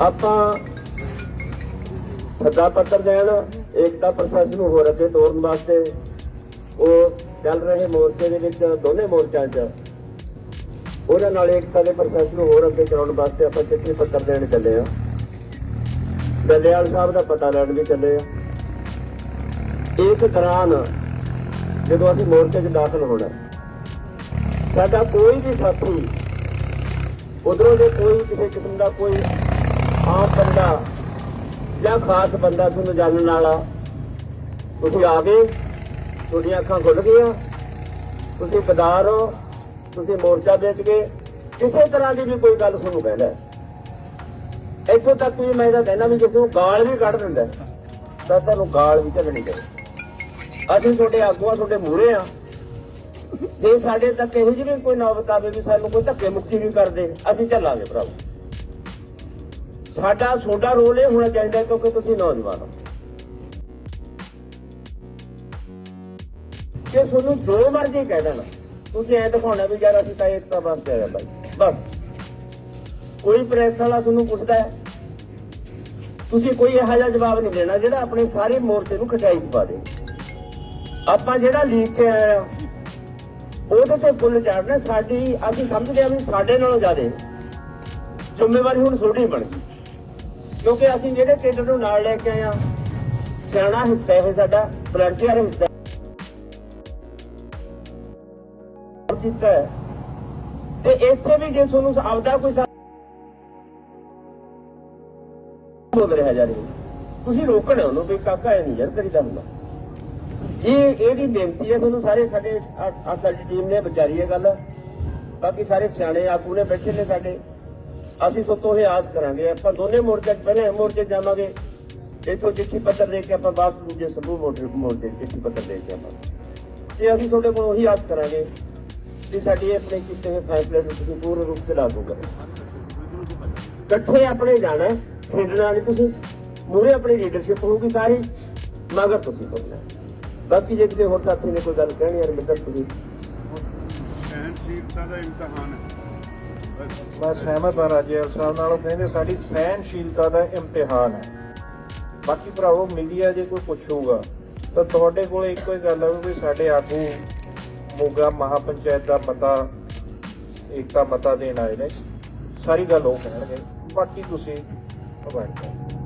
ਆਪਾਂ ਸੱਦਾ ਪੱਤਰ ਦੇਣ, ਏਕਤਾ ਪ੍ਰੋਸੈਸ ਨੂੰ ਹੋਰ ਅੱਗੇ ਤੋਰਨ ਵਾਸਤੇ, ਉਹ ਚੱਲ ਰਹੇ ਮੋਰਚੇ ਦੇ ਵਿੱਚ, ਦੋਨੇ ਮੋਰਚਿਆਂ 'ਚ। ਉਹਨਾਂ ਨਾਲ ਏਕਤਾ ਦੇ ਪ੍ਰੋਸੈਸ ਨੂੰ ਹੋਰ ਅੱਗੇ ਚਲਾਉਣ ਵਾਸਤੇ ਆਪਾਂ ਚਿੱਠੀ ਪੱਤਰ ਦੇਣ ਚੱਲੇ ਆ ਡੱਲੇਵਾਲ ਸਾਹਿਬ ਦਾ ਪਤਾ ਲੈਣ ਵੀ ਚੱਲੇ ਆ ਇਸ ਦੌਰਾਨ ਜਦੋਂ ਅਸੀਂ ਮੋਰਚੇ 'ਚ ਦਾਖਲ ਹੋਣਾ, ਸਾਡਾ ਕੋਈ ਵੀ ਸਾਥੀ, ਉਧਰੋਂ ਦੇ ਕੋਈ ਕਿਸੇ ਕਿਸਮ ਦਾ ਕੋਈ ਆਮ ਬੰਦਾ ਜਾਂ ਖਾਸ ਬੰਦਾ ਤੁਹਾਨੂੰ ਜਾਣਨ ਵਾਲਾ। ਤੁਸੀਂ ਆ ਗਏ, ਤੁਹਾਡੀਆਂ ਅੱਖਾਂ ਖੁੱਲ ਗਈਆਂ, ਤੁਸੀਂ ਗਦਾਰ ਹੋ, ਤੁਸੀਂ ਮੋਰਚਾ ਵੇਚ ਗਏ ਕਿਸੇ ਤਰ੍ਹਾਂ ਦੀ ਵੀ ਕੋਈ ਗੱਲ ਤੁਹਾਨੂੰ ਕਹਿੰਦਾ ਇੱਥੋਂ ਤੱਕ ਵੀ ਮੈਂ ਤਾਂ ਕਹਿੰਦਾ ਵੀ ਕਿਸੇ ਨੂੰ ਗਾਲ ਵੀ ਕੱਢ ਦਿੰਦਾ। ਤਾਂ ਤੁਹਾਨੂੰ ਗਾਲ ਵੀ ਚੱਲਣੀ ਚਾਹੀਦੀ ਅਸੀਂ ਤੁਹਾਡੇ ਆਗੂਆਂ, ਤੁਹਾਡੇ ਮੂਹਰੇ ਆ ਜੇ ਸਾਡੇ ਤੱਕ ਇਹੋ ਜਿਹੀ ਵੀ ਕੋਈ ਨੌਬਤ ਆਵੇ ਵੀ ਸਾਨੂੰ ਕੋਈ ਧੱਕੇ ਮੁਕਤੀ ਵੀ ਕਰਦੇ, ਅਸੀਂ ਚੱਲਾਂਗੇ ਭਰਾਵੋ। ਸਾਡਾ ਤੁਹਾਡਾ ਰੋਲ ਇਹ ਹੋਣਾ ਚਾਹੀਦਾ ਕਿਉਂਕਿ ਤੁਸੀਂ ਨੌਜਵਾਨ ਹੋ। ਕਿ ਤੁਹਾਨੂੰ ਜੋ ਮਰਜ਼ੀ ਕਹਿ ਦੇਣਾ, ਤੁਸੀਂ ਐ ਦਿਖਾਉਣਾ ਵੀ ਯਾਰ ਅਸੀਂ ਤਾਂ ਏਕਤਾ ਵਾਸਤੇ ਆਇਆ ਬਾਈ। ਬਸ। ਕੋਈ ਪ੍ਰੈਸ ਵਾਲਾ ਤੁਹਾਨੂੰ ਪੁੱਛਦਾ ਹੈ। ਤੁਸੀਂ ਕੋਈ ਇਹੋ ਜਿਹਾ ਜਵਾਬ ਨਹੀਂ ਦੇਣਾ ਜਿਹੜਾ ਆਪਣੇ ਸਾਰੇ ਮੋਰਚੇ ਨੂੰ ਖਟਾਈ ਪਾ ਦੇ। ਆਪਾਂ ਜਿਹੜਾ ਲੀਕ ਕੇ ਆਏ ਆ ਉਹਦੇ ਤੇ ਫੁੱਲ ਚੜਨਾ ਸਾਡੀ, ਅਸੀਂ ਸਮਝਦੇ ਆ ਵੀ ਸਾਡੇ ਨਾਲੋਂ ਜ਼ਿਆਦਾ ਜ਼ਿੰਮੇਵਾਰੀ ਹੁਣ ਤੁਹਾਡੀ ਬਣ ਗਈ। ਕਿਉਂਕਿ ਅਸੀਂ ਜਿਹੜੇ ਕੇਡਰ ਨੂੰ ਨਾਲ ਲੈ ਕੇ ਆਏ ਆ ਸਿਆਣਾ ਹਿੱਸਾ ਹੈ ਸਾਡਾ ਵਲੰਟੀਅਰ ਹਿੱਸਾ। ਕੀਤਾ ਤੇ ਇੱਥੇ ਵੀ ਜੇ ਤੁਹਾਨੂੰ ਆਪਦਾ ਕੋਈ ਬੋਲ ਰਿਹਾ ਜਾ ਰਹੀ। ਤੁਸੀਂ ਰੋਕਣਾ ਉਹਨੂੰ ਵੀ ਕਾਕਾ ਇਹ ਨਹੀਂ ਯਾਰ ਕਰੀਦਾ ਹੁੰਦਾ। ਇਹ ਇਹਦੀ ਬੇਨਤੀ ਹੈ ਤੁਹਾਨੂੰ ਸਾਰੇ ਸਾਡੇ ਆ ਸਾਡੀ ਟੀਮ ਨੇ, ਵਿਚਾਰੀ ਹੈ ਗੱਲ। ਬਾਕੀ ਸਾਰੇ ਸਿਆਣੇ ਆਗੂ ਨੇ ਬੈਠੇ ਨੇ ਸਾਡੇ। ਅਸੀਂ ਸੋਤੋਂ ਇਹ ਆਸ ਕਰਾਂਗੇ, ਆਪਾਂ ਦੋਨੇ ਮੋਰਚੇ ਪਹਿਲੇ ਮੋਰਚੇ ਜਾਵਾਂਗੇ। ਇੱਥੋਂ ਚਿੱਠੀ ਪੱਤਰ ਦੇ ਕੇ ਆਪਾਂ ਬਾਅਦ ਦੂਜੇ ਸਮੂਹ ਮੋਰਚੇ ਮੋਰਚੇ ਚਿੱਠੀ ਪੱਤਰ ਦੇ ਕੇ ਆਵਾਂਗੇ ਤੇ ਅਸੀਂ ਤੁਹਾਡੇ ਕੋਲ ਉਹੀ ਆਸ ਕਰਾਂਗੇ ਕਿ ਸਾਡੀ ਆਪਣੇ ਕੀਤੇ ਹੋਏ ਫੈਸਲੇ ਨੂੰ ਤੁਸੀਂ ਪੂਰਨ ਰੂਪ ਤੇ ਲਾਗੂ ਕਰੋ। ਇਕੱਠੇ ਆਪਣੇ ਜਾਣਾ ਖੇਡਣਾ ਨਹੀਂ ਤੁਸੀਂ। ਮੂਰੇ ਆਪਣੀ ਲੀਡਰਸ਼ਿਪ ਹੋਊਗੀ ਸਾਰੀ, ਮਗਰ ਤੁਸੀਂ ਤੁਰਨਾ ਬਾਕੀ ਜੇ ਕਿਸੇ ਹੋਰ ਸਾਥੀ ਨੇ ਕੋਈ ਗੱਲ ਕਹਿਣੀ ਹੈ ਮਿੱਤਰ ਤੁਸੀਂ ਸਹਿਨਸ਼ੀਲਤਾ ਦਾ ਇਮਤਿਹਾਨ ਹੈ। ਮੈਂ ਸਹਿਮਤ ਹਾਂ ਰਾਜੇਵਾਲ ਸਾਹਿਬ ਨਾਲ, ਉਹ ਕਹਿੰਦੇ ਸਾਡੀ ਸਹਿਨਸ਼ੀਲਤਾ ਦਾ ਇਮਤਿਹਾਨ ਹੈ। ਬਾਕੀ ਭਰਾਵੋ ਮੀਡੀਆ ਜੇ ਕੋਈ ਪੁੱਛੂਗਾ, ਤਾਂ ਤੁਹਾਡੇ ਕੋਲ ਇੱਕੋ ਹੀ ਗੱਲ ਹੈ ਵੀ ਸਾਡੇ ਆਗੂ ਮੋਗਾ ਮਹਾਪੰਚਾਇਤ ਦਾ ਮਤਾ, ਏਕਤਾ ਪਤਾ ਦੇਣ ਆਏ ਨੇ। ਸਾਰੀ ਗੱਲ ਉਹ ਕਹਿਣਗੇ, ਬਾਕੀ ਤੁਸੀਂ ਅਵਾਇਡ ਕਰੋ।